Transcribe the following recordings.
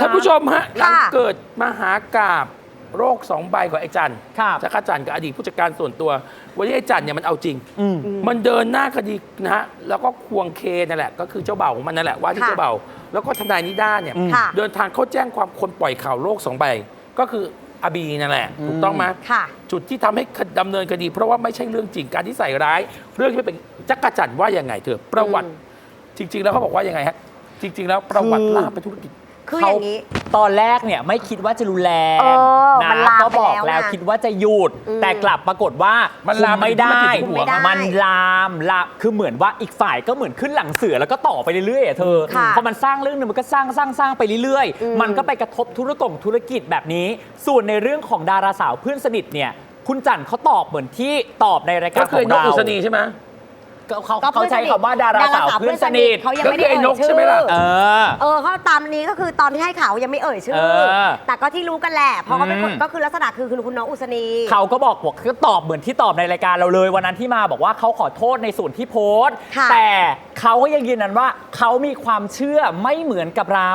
ท่านผู้ชมฮะหลังค่ะเกิดมหากาบโรคสองใบของไอ้จันครับจักรจันทร์กับอดีตผู้จัดการส่วนตัว วันนี้ไอ้จันเนี่ยมันเอาจริงอืมมันเดินหน้าคดีนะฮะแล้วก็ควงเคนั่นแหละ ก็คือเจ้าเบ่าวของมันนั่นแหละว่าที่ค่ะเจ้าเบ่าวแล้วก็ทนายนิด้าเนี่ยอืมค่ะเดินทางเข้าแจ้งความคนปล่อยข่าวโลกสองใบ ก็คืออาบีนั่นแหละ ถูกต้องไหมค่ะ จุดที่ทำให้ดำเนินคดี เพราะว่าไม่ใช่เรื่องจริงการที่ใส่ร้าย เรื่องที่ไม่เป็นจักรจันทร์ว่ายังไงเถอะประวัติอืมจริง ๆ แล้วเขาบอกว่ายังไงฮะจริง ๆ แล้วประวัติคือลามไปธุรกิจ คืออย่างนี้ ตอนแรกเนี่ยไม่คิดว่าจะรุนแรงเออนะมันลามก็บอกไปแล้วแล้วไงคิดว่าจะหยุด อืมแต่กลับปรากฏว่ามันคุลามไม่ได้ไปถึงธุรกิจหัวไม่ได้มันลามลามคือเหมือนว่าอีกฝ่ายก็เหมือนขึ้นหลังเสือแล้วก็ต่อไปเรื่อยๆอะเธอค่ะพอมันสร้างเรื่องหนึงมันก็สร้างสร้างสร้างไปเรื่อยอืม ๆ มันก็ไปกระทบธุรกงธุรกิจแบบนี้ ส่วนในเรื่องของดาราสาวเพื่อนสนิทเนี่ยคุณจันเขาตอบเหมือนที่ตอบในรายกาก็รขคือองนกเรา อุศนีใช่ไหม ก็เขาก็เขาใช้คำว่าดาราสาวเพื่อนสนิท เขายังก็ไม่คืได้อไอ้นกเอ่ยใช่ไหมล่ะเออ เออเขาตามนี้ก็คือตอนที่ให้ข่าวยังไม่เอ่ยชื่อ เออแต่ก็ที่รู้กันแหละ เพราะเขาเป็นคนอืม ก็คือลักษณะคือคือคุณน้องอุศนี เขาก็บอกบอกก็ตอบเหมือนที่ตอบในรายการเราเลย วันนั้นที่มาบอกว่าเขาขอโทษในส่วนที่โพสต์ ค่ะแต่เขาก็ยังยืนยันว่าเขามีความเชื่อไม่เหมือนกับเรา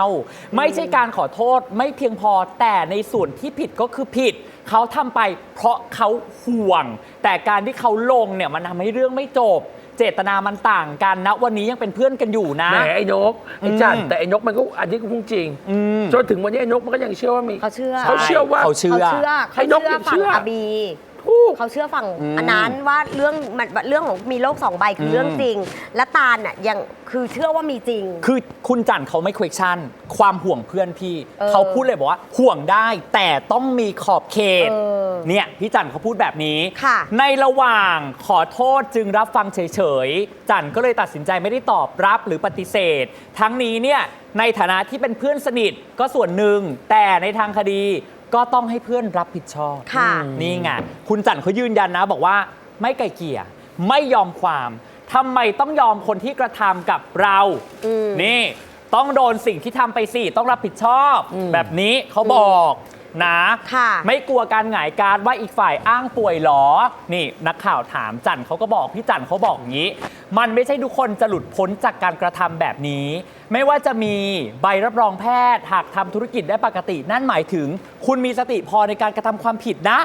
ไม่ใช่การขอโทษไม่เพียงพอแต่ในส่วนที่ผิดก็คือผิด เขาทำไปเพราะเขาห่วง แต่การที่เขาลงเนี่ยมันทำให้เรื่องไม่จบ เจตนามันต่างกันนะ วันนี้ยังเป็นเพื่อนกันอยู่นะ แหมไอ้นกไอ้จันอืมแต่ไอ้นกมันก็อันนี้ก็พูดจริงอืม จนถึงวันนี้ไอ้นกมันก็ยังเชื่อว่ามีเขาเชื่อ เขาเชื่อว่า เขาเชื่อ เขาเชื่อให้เขานกเชื่อยังฝั่เชื่งออาบีถูก เขาเชื่อฝั่งอืมอันนั้นว่าเรื่องมันเรื่องของมีโลกสองใบคืออมเรื่องจริง และตาลน่ะยังคือเชื่อว่ามีจริง คือคุณจันเขาไม่ question ความห่วงเพื่อนพี่เออเขาพูดเลยบอกว่าห่วงได้แต่ต้องมีขอบเขตเออเนี่ยพี่จันเขาพูดแบบนี้ค่ะในระหว่างขอโทษจึงรับฟังเฉยๆ จันก็เลยตัดสินใจไม่ได้ตอบรับหรือปฏิเสธ ทั้งนี้เนี่ยในฐานะที่เป็นเพื่อนสนิทก็ส่วนหนึ่งแต่ในทางคดี ก็ต้องให้เพื่อนรับผิดชอบค่ะ นี่ไงคุณจันเขายืนยันนะบอกว่าไม่ไกลเกลี่ยไม่ยอมความทำไมต้องยอมคนที่กระทำกับเราอืมนี่ ต้องโดนสิ่งที่ทำไปสิ ต้องรับผิดชอบอืมแบบนี้เขาบอก นะค่ะไม่กลัวการหงายการดว่าอีกฝ่ายอ้างป่วยหรอ นี่นักข่าวถามจันเขาก็บอกพี่จันเขาบอกอย่างนี้ มันไม่ใช่ทุกคนจะหลุดพ้นจากการกระทำแบบนี้ ไม่ว่าจะมีใบรับรองแพทย์ หากทำธุรกิจได้ปกติ นั่นหมายถึง คุณมีสติพอในการกระทำความผิดนะ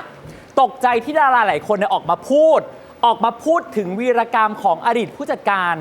ตกใจที่ดาราหลายคนเนี่ยออกมาพูด ออกมาพูดถึงวีรกรรมของอดีตผู้จัดการ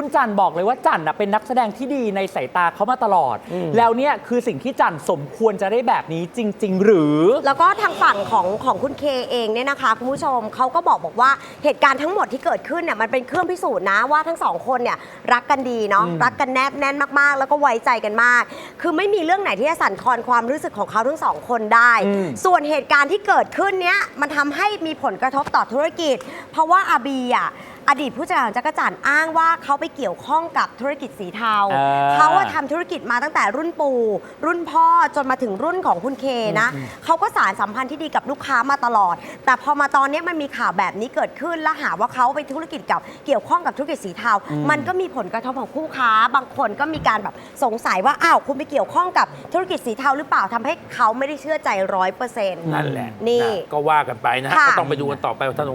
คุณจันบอกเลยว่าจันน่ะเป็นนักแสดงที่ดีในสายตาเขามาตลอด แล้วเนี่ยคือสิ่งที่จันสมควรจะได้แบบนี้จริง ๆ หรือ แล้วก็ทางฝั่งของของคุณเคเองเนี่ยนะคะคุณผู้ชมเขาก็บอกบอกว่าเหตุการณ์ทั้งหมดที่เกิดขึ้นเนี่ยมันเป็นเครื่องพิสูจน์นะว่าทั้งสองคนเนี่ยรักกันดีเนาะรักกันแนบแน่นมากๆ แล้วก็ไว้ใจกันมาก คือไม่มีเรื่องไหนที่จะสั่นคลอนความรู้สึกของเขาทั้งสองคนได้ อืม ส่วนเหตุการณ์ที่เกิดขึ้นเนี้ยมันทำให้มีผลกระทบต่อธุรกิจ เพราะว่าอาบีอะ อดีตผู้จัดการของจักรจันทร์อ้างว่าเขาไปเกี่ยวข้องกับธุรกิจสีเทาอ่าเขาอะทำธุรกิจมาตั้งแต่รุ่นปู่ รุ่นพ่อจนมาถึงรุ่นของคุณเคนะเขาก็สารสัมพันธ์ที่ดีกับลูกค้ามาตลอด แต่พอมาตอนนี้มันมีข่าวแบบนี้เกิดขึ้นแล้วหาว่าเขาไปธุรกิจกับเกี่ยวข้องกับธุรกิจสีเทา มันก็มีผลกระทบของคู่ค้า บางคนก็มีการแบบสงสัยว่าอ้าวคุณไปเกี่ยวข้องกับธุรกิจสีเทาหรือเปล่าทำให้เขาไม่ได้เชื่อใจร้อยเปอร์เซ็นต์ นั่นแหละนี่ะก็ว่ากันไปนะฮะค่ะ ก็ต้องไปดูกันต่อไปว่าท่าน